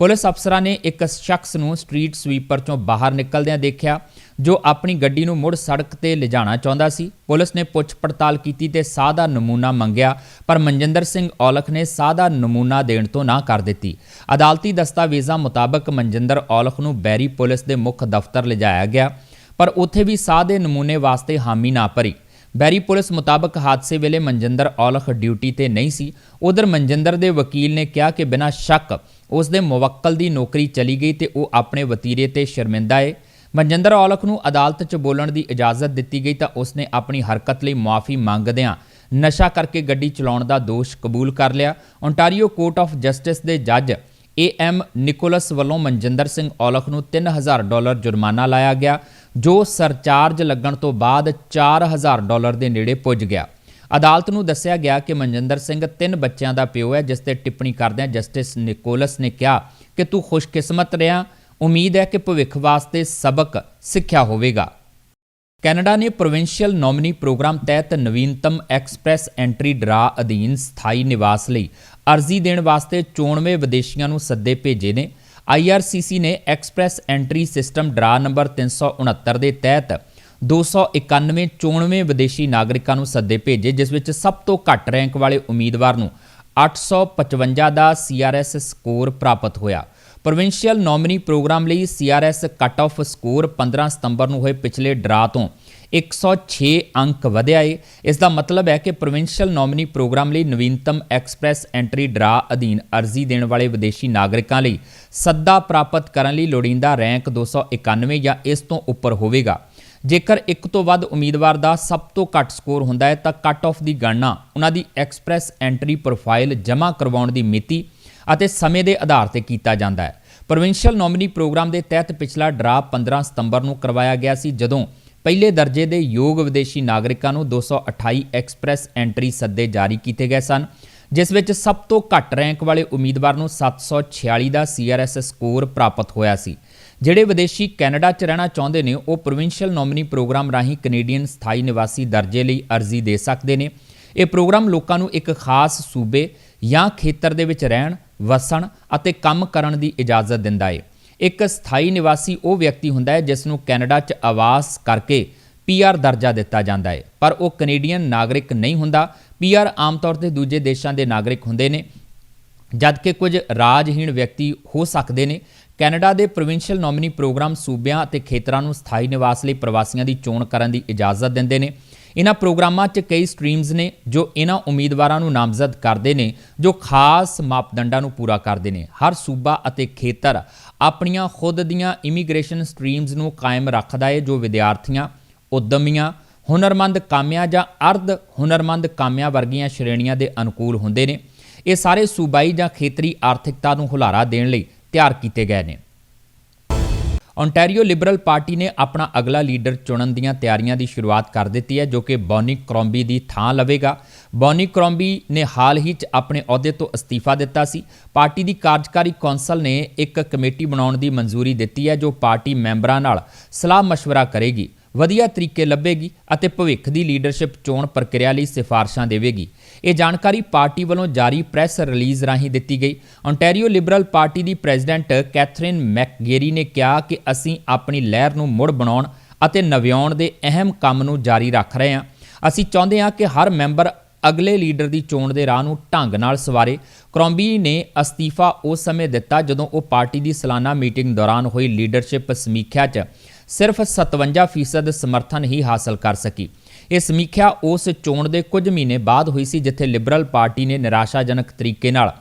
ਪੁਲਿਸ ਅਫਸਰਾਂ ਨੇ ਇੱਕ ਸ਼ਖਸ ਨੂੰ ਸਟਰੀਟ ਸਵੀਪਰ ਚੋਂ ਬਾਹਰ ਨਿਕਲਦਿਆਂ ਦੇਖਿਆ, ਜੋ ਆਪਣੀ ਗੱਡੀ ਨੂੰ ਮੁੜ ਸੜਕ ਤੇ ਲਿਜਾਣਾ ਚਾਹੁੰਦਾ ਸੀ। ਪੁਲਿਸ ਨੇ ਪੁੱਛ ਪੜਤਾਲ ਕੀਤੀ ਤੇ ਸਾਹ ਦਾ ਨਮੂਨਾ ਮੰਗਿਆ, ਪਰ ਮਨਜਿੰਦਰ ਸਿੰਘ ਔਲਖ ਨੇ ਸਾਹ ਦਾ ਨਮੂਨਾ ਦੇਣ ਤੋਂ ਨਾ ਕਰ ਦਿੱਤੀ। ਅਦਾਲਤੀ ਦਸਤਾਵੇਜ਼ਾਂ ਮੁਤਾਬਕ ਮਨਜਿੰਦਰ ਔਲਖ ਨੂੰ ਬੈਰੀ ਪੁਲਿਸ ਦੇ ਮੁੱਖ ਦਫ਼ਤਰ ਲਿਜਾਇਆ ਗਿਆ, ਪਰ ਉੱਥੇ ਵੀ ਸਾਹ ਦੇ ਨਮੂਨੇ ਵਾਸਤੇ ਹਾਮੀ ਨਾ ਭਰੀ। ਬੈਰੀ ਪੁਲਿਸ ਮੁਤਾਬਕ ਹਾਦਸੇ ਵੇਲੇ ਮਨਜਿੰਦਰ ਔਲਖ ਡਿਊਟੀ ਤੇ ਨਹੀਂ ਸੀ। ਉਧਰ ਮਨਜਿੰਦਰ ਦੇ ਵਕੀਲ ਨੇ ਕਿਹਾ ਕਿ ਬਿਨਾਂ ਸ਼ੱਕ ਉਸ ਦੇ ਮੁਵੱਕਲ ਦੀ ਨੌਕਰੀ ਚਲੀ ਗਈ ਤੇ ਉਹ ਆਪਣੇ ਵਤੀਰੇ ਤੇ ਸ਼ਰਮਿੰਦਾ ਹੈ ਮਨਜਿੰਦਰ ਔਲਖ ਨੂੰ ਅਦਾਲਤ 'ਚ ਬੋਲਣ ਦੀ ਇਜਾਜ਼ਤ ਦਿੱਤੀ ਗਈ ਤਾਂ ਉਸਨੇ ਆਪਣੀ ਹਰਕਤ ਲਈ ਮਾਫੀ ਮੰਗਦਿਆਂ ਨਸ਼ਾ ਕਰਕੇ ਗੱਡੀ ਚਲਾਉਣ ਦਾ ਦੋਸ਼ ਕਬੂਲ ਕਰ ਲਿਆ। ਓਨਟਾਰੀਓ ਕੋਰਟ ਆਫ ਜਸਟਿਸ ਦੇ ਜੱਜ ਏ ਐਮ ਨਿਕੋਲਸ ਵੱਲੋਂ ਮਨਜਿੰਦਰ ਸਿੰਘ ਔਲਖ ਨੂੰ 3000 ਡਾਲਰ ਜੁਰਮਾਨਾ ਲਾਇਆ ਗਿਆ, ਜੋ ਸਰਚਾਰਜ ਲੱਗਣ ਤੋਂ ਬਾਅਦ 4000 ਡਾਲਰ ਦੇ ਨੇੜੇ ਪੁੱਜ ਗਿਆ। ਅਦਾਲਤ ਨੂੰ ਦੱਸਿਆ ਗਿਆ ਕਿ ਮਨਜਿੰਦਰ ਸਿੰਘ ਤਿੰਨ ਬੱਚਿਆਂ ਦਾ ਪਿਓ ਹੈ, ਜਿਸ ਤੇ ਟਿੱਪਣੀ ਕਰਦਿਆਂ ਜਸਟਿਸ ਨਿਕੋਲਸ ਨੇ ਕਿਹਾ ਕਿ ਤੂੰ ਖੁਸ਼ਕਿਸਮਤ ਰਿਹਾ। ਉਮੀਦ ਹੈ ਕਿ ਭਵਿੱਖ ਵਾਸਤੇ ਸਬਕ ਸਿੱਖਿਆ ਹੋਵੇਗਾ। ਕੈਨੇਡਾ ਨੇ ਪ੍ਰੋਵਿੰਸ਼ੀਅਲ ਨੋਮਨੀ ਪ੍ਰੋਗਰਾਮ ਤਹਿਤ ਨਵੀਨਤਮ ਐਕਸਪ੍ਰੈਸ ਐਂਟਰੀ ਡਰਾ ਅਧੀਨ ਸਥਾਈ ਨਿਵਾਸ ਲਈ ਅਰਜ਼ੀ ਦੇਣ ਵਾਸਤੇ ਚੋਣਵੇਂ ਵਿਦੇਸ਼ੀਆਂ ਨੂੰ ਸੱਦੇ ਭੇਜੇ ਨੇ। IRCC ਨੇ express entry system draw number 369 ਦੇ ਤਹਿਤ 291 ਚੋਣਵੇਂ ਵਿਦੇਸ਼ੀ ਨਾਗਰਿਕਾਂ ਨੂੰ ਸੱਦੇ ਭੇਜੇ, ਜਿਸ ਵਿੱਚ ਸਭ ਤੋਂ ਘੱਟ ਰੈਂਕ ਵਾਲੇ ਉਮੀਦਵਾਰ ਨੂੰ 855 ਦਾ CRS ਸਕੋਰ ਪ੍ਰਾਪਤ ਹੋਇਆ। ਪ੍ਰੋਵਿੰਸ਼ੀਅਲ ਨੋਮਨੀ ਪ੍ਰੋਗਰਾਮ ਲਈ CRS ਕੱਟ ਆਫ ਸਕੋਰ 15 ਸਤੰਬਰ ਨੂੰ ਹੋਏ ਪਿਛਲੇ ਡਰਾ ਤੋਂ 106 ਅੰਕ ਵਧਿਆ ਏ। ਇਸ ਦਾ ਮਤਲਬ ਹੈ ਕਿ ਪ੍ਰੋਵਿੰਸ਼ੀਅਲ ਨੋਮਨੀ ਪ੍ਰੋਗਰਾਮ ਲਈ ਨਵੀਨਤਮ ਐਕਸਪ੍ਰੈਸ ਐਂਟਰੀ ਡਰਾ ਅਧੀਨ ਅਰਜ਼ੀ ਦੇਣ ਵਾਲੇ ਵਿਦੇਸ਼ੀ ਨਾਗਰਿਕਾਂ ਲਈ ਸੱਦਾ ਪ੍ਰਾਪਤ ਕਰਨ ਲਈ ਲੋੜੀਂਦਾ ਰੈਂਕ 291 ਜਾਂ ਇਸ ਤੋਂ ਉੱਪਰ ਹੋਵੇਗਾ। ਜੇਕਰ ਇੱਕ ਤੋਂ ਵੱਧ ਉਮੀਦਵਾਰ ਦਾ ਸਭ ਤੋਂ ਘੱਟ ਸਕੋਰ ਹੁੰਦਾ ਹੈ, ਤਾਂ ਕੱਟ ਆਫ ਦੀ ਗਣਨਾ, ਉਹਨਾਂ ਦੀ ਐਕਸਪ੍ਰੈਸ ਐਂਟਰੀ ਪ੍ਰੋਫਾਈਲ ਜਮ੍ਹਾਂ ਕਰਵਾਉਣ ਦੀ ਮਿਤੀ ਅਤੇ ਸਮੇਂ ਦੇ ਆਧਾਰ ਤੇ ਕੀਤਾ ਜਾਂਦਾ ਹੈ। ਪ੍ਰੋਵਿੰਸ਼ੀਅਲ ਨੋਮਿਨੀ ਪ੍ਰੋਗਰਾਮ ਦੇ ਤਹਿਤ ਪਿਛਲਾ ਡਰਾ 15 ਸਤੰਬਰ ਨੂੰ ਕਰਵਾਇਆ ਗਿਆ ਸੀ, ਜਦੋਂ ਪਹਿਲੇ ਦਰਜੇ ਦੇ ਯੋਗ ਵਿਦੇਸ਼ੀ ਨਾਗਰਿਕਾਂ ਨੂੰ 228 ਐਕਸਪ੍ਰੈਸ ਐਂਟਰੀ ਸੱਦੇ ਜਾਰੀ ਕੀਤੇ ਗਏ ਸਨ, ਜਿਸ ਵਿੱਚ ਸਭ ਤੋਂ ਘੱਟ ਰੈਂਕ ਵਾਲੇ ਉਮੀਦਵਾਰ ਨੂੰ 746 ਦਾ ਸੀਆਰਐਸ ਸਕੋਰ ਪ੍ਰਾਪਤ ਹੋਇਆ ਸੀ। ਜਿਹੜੇ ਵਿਦੇਸ਼ੀ ਕੈਨੇਡਾ 'ਚ ਰਹਿਣਾ ਚਾਹੁੰਦੇ ਨੇ, ਉਹ ਪ੍ਰੋਵਿੰਸ਼ੀਅਲ ਨੋਮਿਨੀ ਪ੍ਰੋਗਰਾਮ ਰਾਹੀਂ ਕੈਨੇਡੀਅਨ ਸਥਾਈ ਨਿਵਾਸੀ ਦਰਜੇ ਲਈ ਅਰਜ਼ੀ ਦੇ ਸਕਦੇ ਨੇ। ਇਹ ਪ੍ਰੋਗਰਾਮ ਲੋਕਾਂ ਨੂੰ ਇੱਕ ਖਾਸ ਸੂਬੇ ਜਾਂ ਖੇਤਰ ਦੇ ਵਿੱਚ ਰਹਿਣ, ਵਸਣ ਅਤੇ ਕੰਮ ਕਰਨ ਦੀ ਇਜਾਜ਼ਤ ਦਿੰਦਾ ਹੈ ਇੱਕ ਸਥਾਈ ਨਿਵਾਸੀ ਉਹ ਵਿਅਕਤੀ ਹੁੰਦਾ ਹੈ ਜਿਸ ਨੂੰ ਕੈਨੇਡਾ 'ਚ ਆਵਾਸ ਕਰਕੇ ਪੀਆਰ ਦਰਜਾ ਦਿੱਤਾ ਜਾਂਦਾ ਹੈ ਪਰ ਉਹ ਕੈਨੇਡੀਅਨ ਨਾਗਰਿਕ ਨਹੀਂ ਹੁੰਦਾ। ਪੀਆਰ ਆਮ ਤੌਰ ਤੇ ਦੂਜੇ ਦੇਸ਼ਾਂ ਦੇ ਨਾਗਰਿਕ ਹੁੰਦੇ ਨੇ, ਜਦਕਿ ਕੁਝ ਰਾਜਹੀਣ ਵਿਅਕਤੀ ਹੋ ਸਕਦੇ ਨੇ। ਕੈਨੇਡਾ ਦੇ ਪ੍ਰੋਵਿੰਸ਼ੀਅਲ ਨੋਮਿਨੀ ਪ੍ਰੋਗਰਾਮ ਸੂਬਿਆਂ ਅਤੇ ਖੇਤਰਾਂ ਨੂੰ ਸਥਾਈ ਨਿਵਾਸ ਲਈ ਪ੍ਰਵਾਸੀਆਂ ਦੀ ਚੋਣ ਕਰਨ ਦੀ ਇਜਾਜ਼ਤ ਦਿੰਦੇ ਨੇ। ਇਹਨਾਂ ਪ੍ਰੋਗਰਾਮਾਂ 'ਚ ਕਈ ਸਟਰੀਮਸ ਨੇ ਜੋ ਇਹਨਾਂ ਉਮੀਦਵਾਰਾਂ ਨੂੰ ਨਾਮਜ਼ਦ ਕਰਦੇ ਨੇ, ਜੋ ਖਾਸ ਮਾਪਦੰਡਾਂ ਨੂੰ ਪੂਰਾ ਕਰਦੇ ਨੇ। ਹਰ ਸੂਬਾ ਅਤੇ ਖੇਤਰ ਆਪਣੀਆਂ ਖੁਦ ਦੀਆਂ ਇਮੀਗ੍ਰੇਸ਼ਨ ਸਟਰੀਮਸ ਨੂੰ ਕਾਇਮ ਰੱਖਦਾ ਹੈ ਜੋ ਵਿਦਿਆਰਥੀਆਂ, ਉਦਮੀਆਂ, ਹੁਨਰਮੰਦ ਕਾਮਿਆਂ ਜਾਂ ਅਰਧ ਹੁਨਰਮੰਦ ਕਾਮਿਆਂ ਵਰਗੀਆਂ ਸ਼੍ਰੇਣੀਆਂ ਦੇ ਅਨੁਕੂਲ ਹੁੰਦੇ ਨੇ। ਇਹ ਸਾਰੇ ਸੂਬਾਈ ਜਾਂ ਖੇਤਰੀ ਆਰਥਿਕਤਾ ਨੂੰ ਹੁਲਾਰਾ ਦੇਣ ਲਈ ਤਿਆਰ ਕੀਤੇ ਗਏ ਨੇ। ਓਨਟਾਰੀਓ ਲਿਬਰਲ ਪਾਰਟੀ ਨੇ ਆਪਣਾ ਅਗਲਾ ਲੀਡਰ ਚੁਣਨ ਦੀਆਂ ਤਿਆਰੀਆਂ ਦੀ ਸ਼ੁਰੂਆਤ ਕਰ ਦਿੱਤੀ ਹੈ, ਜੋ ਕਿ ਬੌਨੀ ਕ੍ਰੋਂਬੀ ਦੀ ਥਾਂ ਲਵੇਗਾ। ਬੌਨੀ ਕ੍ਰੋਂਬੀ ਨੇ ਹਾਲ ਹੀ 'ਚ ਆਪਣੇ ਅਹੁਦੇ ਤੋਂ ਅਸਤੀਫਾ ਦਿੱਤਾ ਸੀ। ਪਾਰਟੀ ਦੀ ਕਾਰਜਕਾਰੀ ਕੌਂਸਲ ਨੇ ਇੱਕ ਕਮੇਟੀ ਬਣਾਉਣ ਦੀ ਮਨਜ਼ੂਰੀ ਦਿੱਤੀ ਹੈ, ਜੋ ਪਾਰਟੀ ਮੈਂਬਰਾਂ ਨਾਲ ਸਲਾਹ مشਵਰਾ ਕਰੇਗੀ, ਵਧੀਆ ਤਰੀਕੇ ਲੱਭੇਗੀ ਅਤੇ ਭਵਿੱਖ ਦੀ ਲੀਡਰਸ਼ਿਪ ਚੋਣ ਪ੍ਰਕਿਰਿਆ ਲਈ ਸਿਫਾਰਸ਼ਾਂ ਦੇਵੇਗੀ। ਇਹ ਜਾਣਕਾਰੀ ਪਾਰਟੀ ਵੱਲੋਂ ਜਾਰੀ ਪ੍ਰੈਸ ਰਿਲੀਜ਼ ਰਾਹੀਂ ਦਿੱਤੀ ਗਈ। ਓਨਟਾਰੀਓ ਲਿਬਰਲ ਪਾਰਟੀ ਦੀ ਪ੍ਰੈਜ਼ੀਡੈਂਟ ਕੈਥਰੀਨ ਮੈਕਗੇਰੀ ਨੇ ਕਿਹਾ ਕਿ ਅਸੀਂ ਆਪਣੀ ਲਹਿਰ ਨੂੰ ਮੁੜ ਬਣਾਉਣ ਅਤੇ ਨਵਿਆਉਣ ਦੇ ਅਹਿਮ ਕੰਮ ਨੂੰ ਜਾਰੀ ਰੱਖ ਰਹੇ ਹਾਂ। ਅਸੀਂ ਚਾਹੁੰਦੇ ਹਾਂ ਕਿ ਹਰ ਮੈਂਬਰ ਅਗਲੇ ਲੀਡਰ ਦੀ ਚੋਣ ਦੇ ਰਾਹ ਨੂੰ ਢੰਗ ਨਾਲ ਸਵਾਰੇ। ਕਰੋਂਬੀ ਨੇ ਅਸਤੀਫਾ ਉਸ ਸਮੇਂ ਦਿੱਤਾ ਜਦੋਂ ਉਹ ਪਾਰਟੀ ਦੀ ਸਾਲਾਨਾ ਮੀਟਿੰਗ ਦੌਰਾਨ ਹੋਈ ਲੀਡਰਸ਼ਿਪ ਸਮੀਖਿਆ 'ਚ। ਸਿਰਫ 57% ਸਮਰਥਨ ਹੀ ਹਾਸਲ ਕਰ ਸਕੀ। ਇਹ ਸਮੀਖਿਆ ਉਸ ਚੋਣ ਦੇ ਕੁਝ ਮਹੀਨੇ ਬਾਅਦ ਹੋਈ ਸੀ, ਜਿੱਥੇ ਲਿਬਰਲ ਪਾਰਟੀ ਨੇ ਨਿਰਾਸ਼ਾਜਨਕ ਤਰੀਕੇ ਨਾਲ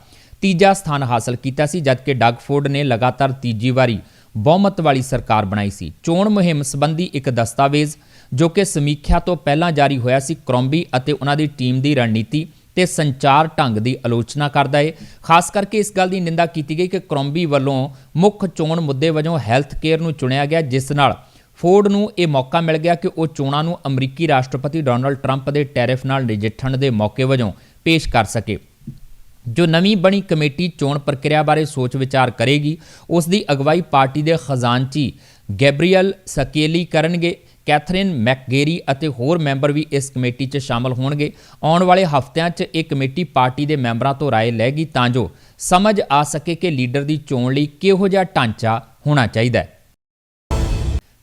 ਤੀਜਾ ਸਥਾਨ ਹਾਸਲ ਕੀਤਾ ਸੀ ਜਦਕਿ ਡਗਫੋਰਡ ਨੇ ਲਗਾਤਾਰ ਤੀਜੀ ਵਾਰੀ ਬਹੁਮਤ ਵਾਲੀ ਸਰਕਾਰ ਬਣਾਈ ਸੀ। ਚੋਣ ਮੁਹਿੰਮ ਸੰਬੰਧੀ ਇੱਕ ਦਸਤਾਵੇਜ਼, ਜੋ ਕਿ ਸਮੀਖਿਆ ਤੋਂ ਪਹਿਲਾਂ ਜਾਰੀ ਹੋਇਆ ਸੀ ਕਰੋਂਬੀ ਅਤੇ ਉਹਨਾਂ ਦੀ ਟੀਮ ਦੀ ਰਣਨੀਤੀ ਤੇ ਸੰਚਾਰ ਢੰਗ ਦੀ ਆਲੋਚਨਾ ਕਰਦਾ ਹੈ ਖਾਸ ਕਰਕੇ ਇਸ ਗੱਲ ਦੀ ਨਿੰਦਾ ਕੀਤੀ ਗਈ ਕਿ ਕਰੋਂਬੀ ਵੱਲੋਂ ਮੁੱਖ ਚੋਣ ਮੁੱਦੇ ਵਜੋਂ ਹੈਲਥ ਕੇਅਰ ਨੂੰ ਚੁਣਿਆ ਗਿਆ, ਜਿਸ ਨਾਲ ਫੋਰਡ ਨੂੰ ਇਹ ਮੌਕਾ ਮਿਲ ਗਿਆ ਕਿ ਉਹ ਚੋਣਾਂ ਨੂੰ ਅਮਰੀਕੀ ਰਾਸ਼ਟਰਪਤੀ ਡੋਨਲਡ ਟਰੰਪ ਦੇ ਟੈਰਿਫ ਨਾਲ ਨਜਿੱਠਣ ਦੇ ਮੌਕੇ ਵਜੋਂ ਪੇਸ਼ ਕਰ ਸਕੇ ਜੋ ਨਵੀਂ ਬਣੀ ਕਮੇਟੀ ਚੋਣ ਪ੍ਰਕਿਰਿਆ ਬਾਰੇ ਸੋਚ ਵਿਚਾਰ ਕਰੇਗੀ ਉਸ ਦੀ ਅਗਵਾਈ ਪਾਰਟੀ ਦੇ ਖਜ਼ਾਨਚੀ ਗੈਬਰੀਅਲ ਸਕੇਲੀ ਕਰਨਗੇ ਕੈਥਰੀਨ ਮੈਕਗੇਰੀ ਅਤੇ ਹੋਰ ਮੈਂਬਰ ਵੀ ਇਸ ਕਮੇਟੀ 'ਚ ਸ਼ਾਮਲ ਹੋਣਗੇ ਆਉਣ ਵਾਲੇ ਹਫ਼ਤਿਆਂ 'ਚ ਇਹ ਕਮੇਟੀ ਪਾਰਟੀ ਦੇ ਮੈਂਬਰਾਂ ਤੋਂ رائے ਲੈਗੀ ਤਾਂ ਜੋ ਸਮਝ ਆ ਸਕੇ ਕਿ ਲੀਡਰ ਦੀ ਚੋਣ ਲਈ ਕਿਹੋ ਜਿਹਾ ਢਾਂਚਾ ਹੋਣਾ ਚਾਹੀਦਾ ਹੈ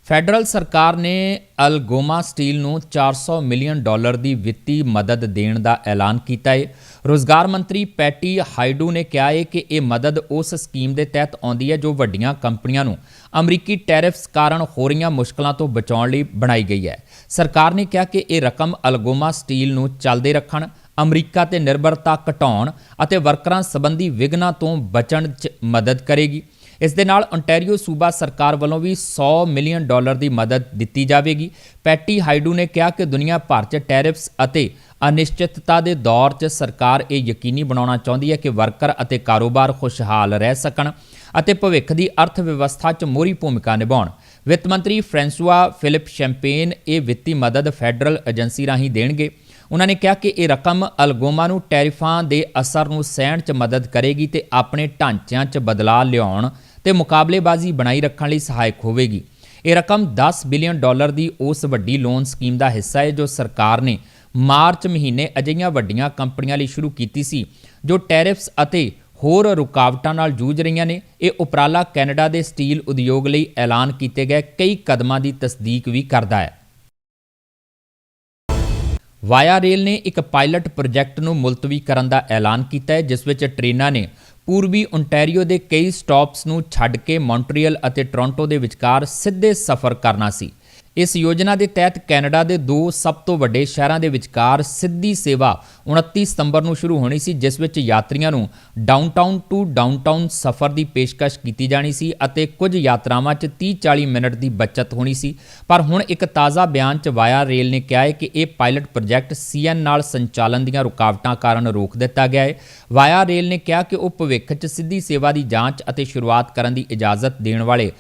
ਫੈਡਰਲ ਸਰਕਾਰ ਨੇ ਅਲਗੋਮਾ ਸਟੀਲ ਨੂੰ 400 ਮਿਲੀਅਨ ਡਾਲਰ ਦੀ ਵਿੱਤੀ ਮਦਦ ਦੇਣ ਦਾ ਐਲਾਨ ਕੀਤਾ ਹੈ ਰੋਜ਼ਗਾਰ ਮੰਤਰੀ ਪੈਟੀ ਹਾਈਡੂ ਨੇ ਕਿਹਾ ਹੈ ਕਿ ਇਹ ਮਦਦ ਉਸ ਸਕੀਮ ਦੇ ਤਹਿਤ ਆਉਂਦੀ ਹੈ ਜੋ ਵੱਡੀਆਂ ਕੰਪਨੀਆਂ ਨੂੰ ਅਮਰੀਕੀ ਟੈਰਿਫਸ ਕਾਰਨ ਹੋ ਰਹੀਆਂ ਮੁਸ਼ਕਲਾਂ ਤੋਂ ਬਚਾਉਣ ਲਈ ਬਣਾਈ ਗਈ ਹੈ। ਸਰਕਾਰ ਨੇ ਕਿਹਾ ਕਿ ਇਹ ਰਕਮ ਅਲਗੋਮਾ ਸਟੀਲ ਨੂੰ ਚੱਲਦੇ ਰੱਖਣ, ਅਮਰੀਕਾ ਤੇ ਨਿਰਭਰਤਾ ਘਟਾਉਣ ਅਤੇ ਵਰਕਰਾਂ ਸੰਬੰਧੀ ਵਿਘਨਾਂ ਤੋਂ ਬਚਣ 'ਚ ਮਦਦ ਕਰੇਗੀ। ਇਸ ਦੇ ਨਾਲ ontario ਸੂਬਾ ਸਰਕਾਰ ਵੱਲੋਂ ਵੀ 100 ਮਿਲੀਅਨ ਡਾਲਰ ਦੀ ਮਦਦ ਦਿੱਤੀ ਜਾਵੇਗੀ। ਪੈਟੀ ਹਾਈਡੂ ਨੇ ਕਿਹਾ ਕਿ ਦੁਨੀਆ ਭਰ 'ਚ ਟੈਰਿਫਸ ਅਤੇ ਅਨਿਸ਼ਚਿਤਤਾ ਦੇ ਦੌਰ 'ਚ ਸਰਕਾਰ ਇਹ ਯਕੀਨੀ ਬਣਾਉਣਾ ਚਾਹੁੰਦੀ ਹੈ ਕਿ ਵਰਕਰ ਅਤੇ ਕਾਰੋਬਾਰ ਖੁਸ਼ਹਾਲ ਰਹਿ ਸਕਣ ਅਤੇ ਭਵਿੱਖ ਦੀ ਅਰਥ ਵਿਵਸਥਾ 'ਚ ਮੋਹਰੀ ਭੂਮਿਕਾ ਨਿਭਾਉਣ। ਵਿੱਤ ਮੰਤਰੀ ਫ੍ਰੈਂਸੂਆ ਫਿਲਿਪ ਸ਼ੈਂਪੇਨ ਇਹ ਵਿੱਤੀ ਮਦਦ ਫੈਡਰਲ ਏਜੰਸੀ ਰਾਹੀਂ ਦੇਣਗੇ। ਉਹਨਾਂ ਨੇ ਕਿਹਾ ਕਿ ਇਹ ਰਕਮ ਅਲਗੋਮਾ ਨੂੰ ਟੈਰਿਫਾਂ ਦੇ ਅਸਰ ਨੂੰ ਸਹਿਣ 'ਚ ਮਦਦ ਕਰੇਗੀ ਤੇ ਆਪਣੇ ਢਾਂਚਿਆਂ 'ਚ ਬਦਲਾਅ ਲਿਆਉਣ ਤੇ ਮੁਕਾਬਲੇਬਾਜ਼ੀ ਬਣਾਈ ਰੱਖਣ ਲਈ ਸਹਾਇਕ ਹੋਵੇਗੀ। ਇਹ ਰਕਮ 10 ਬਿਲੀਅਨ ਡਾਲਰ ਦੀ ਉਸ ਵੱਡੀ ਲੋਨ ਸਕੀਮ ਦਾ ਹਿੱਸਾ ਹੈ ਜੋ ਸਰਕਾਰ ਨੇ ਮਾਰਚ ਮਹੀਨੇ ਅਜਿਹੀਆਂ ਵੱਡੀਆਂ ਕੰਪਨੀਆਂ ਲਈ ਸ਼ੁਰੂ ਕੀਤੀ ਸੀ, ਜੋ ਟੈਰਿਫਸ ਅਤੇ ਹੋਰ ਰੁਕਾਵਟਾਂ ਨਾਲ ਜੂਝ ਰਹੀਆਂ ਨੇ। ਇਹ ਉਪਰਾਲਾ ਕੈਨੇਡਾ ਦੇ ਸਟੀਲ ਉਦਯੋਗ ਲਈ ਐਲਾਨ ਕੀਤੇ ਗਏ ਕਈ ਕਦਮਾਂ ਦੀ ਤਸਦੀਕ ਵੀ ਕਰਦਾ ਹੈ। ਵਾਇਆ ਰੇਲ ਨੇ ਇੱਕ ਪਾਇਲਟ ਪ੍ਰੋਜੈਕਟ ਨੂੰ ਮੁਲਤਵੀ ਕਰਨ ਦਾ ਐਲਾਨ ਕੀਤਾ ਹੈ, ਜਿਸ ਵਿੱਚ ਟ੍ਰੇਨਾਂ ਨੇ ਪੂਰਬੀ ਓਨਟਾਰੀਓ ਦੇ ਕਈ ਸਟਾਪਸ ਨੂੰ ਛੱਡ ਕੇ ਮੌਂਟਰੀਅਲ ਅਤੇ ਟੋਰਾਂਟੋ ਦੇ ਵਿਚਕਾਰ ਸਿੱਧੇ ਸਫ਼ਰ ਕਰਨਾ ਸੀ। ਇਸ ਯੋਜਨਾ ਦੇ ਤਹਿਤ ਕੈਨੇਡਾ ਦੇ ਦੋ ਸਭ ਤੋਂ ਵੱਡੇ ਸ਼ਹਿਰਾਂ ਦੇ ਵਿਚਕਾਰ ਸਿੱਧੀ ਸੇਵਾ 29 ਸਤੰਬਰ ਨੂੰ ਸ਼ੁਰੂ ਹੋਣੀ ਸੀ, ਜਿਸ ਵਿੱਚ ਯਾਤਰੀਆਂ ਨੂੰ ਡਾਊਨਟਾਊਨ ਟੂ ਡਾਊਨਟਾਊਨ ਸਫ਼ਰ ਦੀ ਪੇਸ਼ਕਸ਼ ਕੀਤੀ ਜਾਣੀ ਸੀ ਅਤੇ ਕੁਝ ਯਾਤਰਾਵਾਂ 'ਚ 30-40 ਮਿੰਟ ਦੀ ਬਚਤ ਹੋਣੀ ਸੀ। ਪਰ ਹੁਣ ਇੱਕ ਤਾਜ਼ਾ ਬਿਆਨ 'ਚ ਵਾਇਆ ਰੇਲ ਨੇ ਕਿਹਾ ਹੈ ਕਿ ਇਹ ਪਾਇਲਟ ਪ੍ਰੋਜੈਕਟ ਸੀਐਨ ਨਾਲ ਸੰਚਾਲਨ ਦੀਆਂ ਰੁਕਾਵਟਾਂ ਕਾਰਨ ਰੋਕ ਦਿੱਤਾ ਗਿਆ ਹੈ। ਵਾਇਆ ਰੇਲ ਨੇ ਕਿਹਾ ਕਿ ਉਹ ਭਵਿੱਖ 'ਚ ਸਿੱਧੀ ਸੇਵਾ ਦੀ ਜਾਂਚ ਅਤੇ ਸ਼ੁਰੂਆਤ ਕਰਨ ਦੀ ਇਜਾਜ਼ਤ ਦੇਣ ਵਾਲੇ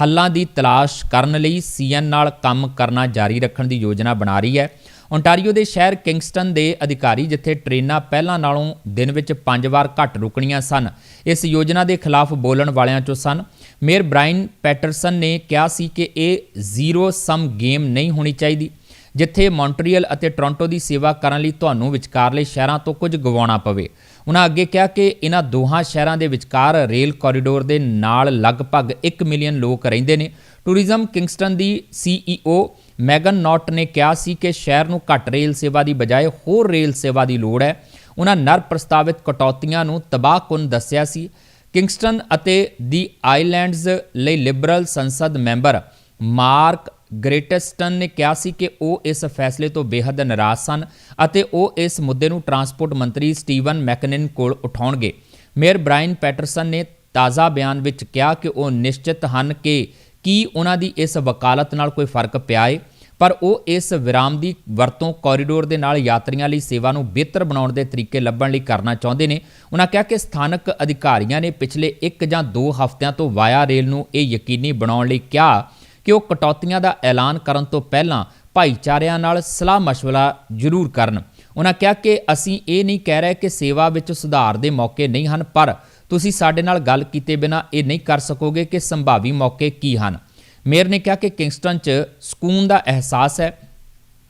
ਹੱਲਾਂ ਦੀ ਤਲਾਸ਼ ਕਰਨ ਲਈ ਸੀਐਨ ਨਾਲ ਕੰਮ ਕਰਨਾ ਜਾਰੀ ਰੱਖਣ ਦੀ ਯੋਜਨਾ ਬਣਾ ਰਹੀ ਹੈ। ਓਨਟਾਰੀਓ ਦੇ ਸ਼ਹਿਰ ਕਿੰਗਸਟਨ ਦੇ ਅਧਿਕਾਰੀ ਜਿੱਥੇ ਟ੍ਰੇਨਾਂ ਪਹਿਲਾਂ ਨਾਲੋਂ ਦਿਨ ਵਿੱਚ 5 ਵਾਰ ਘੱਟ ਰੁਕਣੀਆਂ ਸਨ, ਇਸ ਯੋਜਨਾ ਦੇ ਖਿਲਾਫ ਬੋਲਣ ਵਾਲਿਆਂ ਚੋਂ ਸਨ। ਮੇਅਰ ਬ੍ਰਾਇਨ ਪੈਟਰਸਨ ਨੇ ਕਿਹਾ ਸੀ ਕਿ ਇਹ ਜ਼ੀਰੋ ਸਮ ਗੇਮ ਨਹੀਂ ਹੋਣੀ ਚਾਹੀਦੀ, ਜਿੱਥੇ ਮੌਂਟਰੀਅਲ ਅਤੇ ਟੋਰਾਂਟੋ ਦੀ ਸੇਵਾ ਕਰਨ ਲਈ ਤੁਹਾਨੂੰ ਵਿਚਕਾਰਲੇ ਸ਼ਹਿਰਾਂ ਤੋਂ ਕੁਝ ਗਵਾਉਣਾ ਪਵੇ। ਉਹਨਾਂ ਅੱਗੇ ਕਿਹਾ ਕਿ ਇਹਨਾਂ ਦੋਹਾਂ ਸ਼ਹਿਰਾਂ ਦੇ ਵਿਚਕਾਰ ਰੇਲ ਕੋਰੀਡੋਰ ਦੇ ਨਾਲ ਲਗਭਗ 1 ਮਿਲੀਅਨ ਲੋਕ ਰਹਿੰਦੇ ਨੇ। ਟੂਰਿਜ਼ਮ ਕਿੰਗਸਟਨ ਦੀ ਸੀਈਓ ਮੈਗਨ ਨੌਟ ਨੇ ਕਿਹਾ ਸੀ ਕਿ ਸ਼ਹਿਰ ਨੂੰ ਘੱਟ ਰੇਲ ਸੇਵਾ ਦੀ ਬਜਾਏ ਹੋਰ ਰੇਲ ਸੇਵਾ ਦੀ ਲੋੜ ਹੈ। ਉਹਨਾਂ ਨਰ ਪ੍ਰਸਤਾਵਿਤ ਕਟੌਤੀਆਂ ਨੂੰ ਤਬਾਹਕੁਨ ਦੱਸਿਆ ਸੀ। ਕਿੰਗਸਟਨ ਅਤੇ ਦੀ ਆਈਲੈਂਡਜ਼ ਲਈ ਲਿਬਰਲ ਸੰਸਦ ਮੈਂਬਰ ਮਾਰਕ ਗ੍ਰੇਟਸਟਨ ਨੇ ਕਿਹਾ ਸੀ ਕਿ ਉਹ ਇਸ ਫੈਸਲੇ ਤੋਂ ਬੇਹੱਦ ਨਾਰਾਜ਼ ਸਨ ਅਤੇ ਉਹ ਇਸ ਮੁੱਦੇ ਨੂੰ ਟਰਾਂਸਪੋਰਟ ਮੰਤਰੀ ਸਟੀਵਨ ਮੈਕਨਿਨ ਕੋਲ ਉਠਾਉਣਗੇ। ਮੇਅਰ ਬ੍ਰਾਇਨ ਪੈਟਰਸਨ ਨੇ ਤਾਜ਼ਾ ਬਿਆਨ ਵਿੱਚ ਕਿਹਾ ਕਿ ਉਹ ਨਿਸ਼ਚਿਤ ਹਨ ਕਿ ਕੀ ਉਹਨਾਂ ਦੀ ਇਸ ਵਕਾਲਤ ਨਾਲ ਕੋਈ ਫ਼ਰਕ ਪਿਆ ਹੈ ਪਰ ਉਹ ਇਸ ਵਿਰਾਮ ਦੀ ਵਰਤੋਂ ਕੋਰੀਡੋਰ ਦੇ ਨਾਲ ਯਾਤਰੀਆਂ ਲਈ ਸੇਵਾ ਨੂੰ ਬਿਹਤਰ ਬਣਾਉਣ ਦੇ ਤਰੀਕੇ ਲੱਭਣ ਲਈ ਕਰਨਾ ਚਾਹੁੰਦੇ ਨੇ। ਉਹਨਾਂ ਕਿਹਾ ਕਿ ਸਥਾਨਕ ਅਧਿਕਾਰੀਆਂ ਨੇ ਪਿਛਲੇ 1 ਜਾਂ 2 ਹਫ਼ਤਿਆਂ ਤੋਂ ਵਾਇਆ ਰੇਲ ਨੂੰ ਇਹ ਯਕੀਨੀ ਬਣਾਉਣ ਲਈ ਕਿਹਾ ਕਿ ਉਹ ਕਟੌਤੀਆਂ ਦਾ ਐਲਾਨ ਕਰਨ ਤੋਂ ਪਹਿਲਾਂ ਭਾਈਚਾਰਿਆਂ ਨਾਲ ਸਲਾਹ مشਵਰਾ ਜ਼ਰੂਰ ਕਰਨ। ਉਹਨਾਂ ਕਿਹਾ ਕਿ ਅਸੀਂ ਇਹ ਨਹੀਂ ਕਹਿ ਰਹੇ ਕਿ ਸੇਵਾ ਵਿੱਚ ਸੁਧਾਰ ਦੇ ਮੌਕੇ ਨਹੀਂ ਹਨ, ਪਰ ਤੁਸੀਂ ਸਾਡੇ ਨਾਲ ਗੱਲ ਕੀਤੇ ਬਿਨਾਂ ਇਹ ਨਹੀਂ ਕਰ ਸਕੋਗੇ ਕਿ ਸੰਭਾਵੀ ਮੌਕੇ ਕੀ ਹਨ। ਮੇਅਰ ਨੇ ਕਿਹਾ ਕਿ ਕਿੰਗਸਟਨ 'ਚ ਸਕੂਨ ਦਾ ਅਹਿਸਾਸ ਹੈ।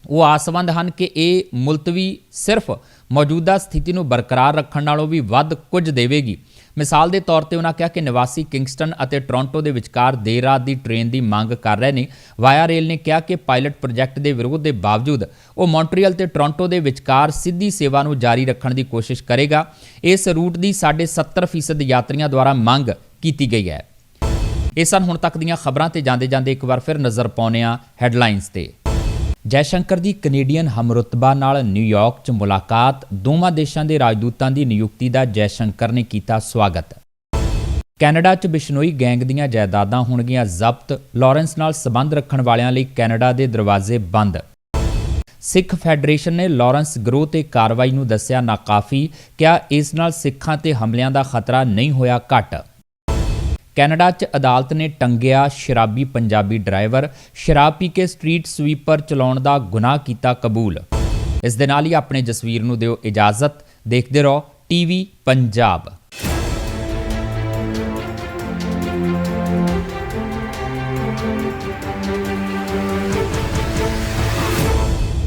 ਉਹ ਆਸਵੰਦ ਹਨ ਕਿ ਇਹ ਮੁਲਤਵੀ ਸਿਰਫ ਮੌਜੂਦਾ ਸਥਿਤੀ ਨੂੰ ਬਰਕਰਾਰ ਰੱਖਣ ਨਾਲੋਂ ਵੀ ਵੱਧ ਕੁਝ ਦੇਵੇਗੀ। ਮਿਸਾਲ ਦੇ ਤੌਰ ਤੇ ਉਹਨਾਂ ਕਿਹਾ ਕਿ ਨਿਵਾਸੀ ਕਿੰਗਸਟਨ ਅਤੇ ਟੋਰਾਂਟੋ ਦੇ ਵਿਚਕਾਰ ਦੇਰ ਰਾਤ ਦੀ ਟ੍ਰੇਨ ਦੀ ਮੰਗ ਕਰ ਰਹੇ ਨੇ। ਵਾਇਆ ਰੇਲ ਨੇ ਕਿਹਾ ਕਿ ਪਾਇਲਟ ਪ੍ਰੋਜੈਕਟ ਦੇ ਵਿਰੋਧ ਦੇ ਬਾਵਜੂਦ ਉਹ ਮੌਂਟਰੀਅਲ ਤੇ ਟੋਰਾਂਟੋ ਦੇ ਵਿਚਕਾਰ ਸਿੱਧੀ ਸੇਵਾ ਨੂੰ ਜਾਰੀ ਰੱਖਣ ਦੀ ਕੋਸ਼ਿਸ਼ ਕਰੇਗਾ। ਇਸ ਰੂਟ ਦੀ ਸਾਡੇ 70% ਯਾਤਰੀਆਂ ਦੁਆਰਾ ਮੰਗ ਕੀਤੀ ਗਈ ਹੈ। ਇਹ ਸਨ ਹੁਣ ਤੱਕ ਦੀਆਂ ਖਬਰਾਂ ਤੇ ਜਾਂਦੇ ਜਾਂਦੇ ਇੱਕ ਵਾਰ ਫਿਰ ਨਜ਼ਰ ਪਾਉਂਦੇ ਹਾਂ ਹੈਡਲਾਈਨਸ ਤੇ। ਜੈਸ਼ੰਕਰ ਦੀ ਕੈਨੇਡੀਅਨ ਹਮਰੁਤਬਾ ਨਾਲ ਨਿਊਯਾਰਕ 'ਚ ਮੁਲਾਕਾਤ, ਦੋਵਾਂ ਦੇਸ਼ਾਂ ਦੇ ਰਾਜਦੂਤਾਂ ਦੀ ਨਿਯੁਕਤੀ ਦਾ ਜੈਸ਼ੰਕਰ ਨੇ ਕੀਤਾ ਸਵਾਗਤ। ਕੈਨੇਡਾ 'ਚ ਬਿਸ਼ਨੋਈ ਗੈਂਗ ਦੀਆਂ ਜਾਇਦਾਦਾਂ ਹੋਣਗੀਆਂ ਜ਼ਬਤ, ਲਾਰੈਂਸ ਨਾਲ ਸਬੰਧ ਰੱਖਣ ਵਾਲਿਆਂ ਲਈ ਕੈਨੇਡਾ ਦੇ ਦਰਵਾਜ਼ੇ ਬੰਦ। ਸਿੱਖ ਫੈਡਰੇਸ਼ਨ ਨੇ ਲਾਰੈਂਸ ਗਰੋਹ ਤੇ ਕਾਰਵਾਈ ਨੂੰ ਦੱਸਿਆ ਨਾਕਾਫੀ, ਕਿਹਾ ਇਸ ਨਾਲ ਸਿੱਖਾਂ ਤੇ ਹਮਲਿਆਂ ਦਾ ਖਤਰਾ ਨਹੀਂ ਹੋਇਆ ਘਟ। ਕੈਨੇਡਾ 'ਚ ਅਦਾਲਤ ਨੇ ਟੰਗਿਆ ਸ਼ਰਾਬੀ ਪੰਜਾਬੀ ਡਰਾਈਵਰ, ਸ਼ਰਾਬ ਪੀ ਕੇ ਸਟਰੀਟ ਸਵੀਪਰ ਚਲਾਉਣ ਦਾ ਗੁਨਾਹ ਕੀਤਾ ਕਬੂਲ। ਇਸ ਦੇ ਨਾਲ ਹੀ ਆਪਣੇ ਜਸਵੀਰ ਨੂੰ ਦਿਓ ਇਜਾਜ਼ਤ। ਦੇਖਦੇ ਰਹੋ, ਟੀਵੀ ਪੰਜਾਬ।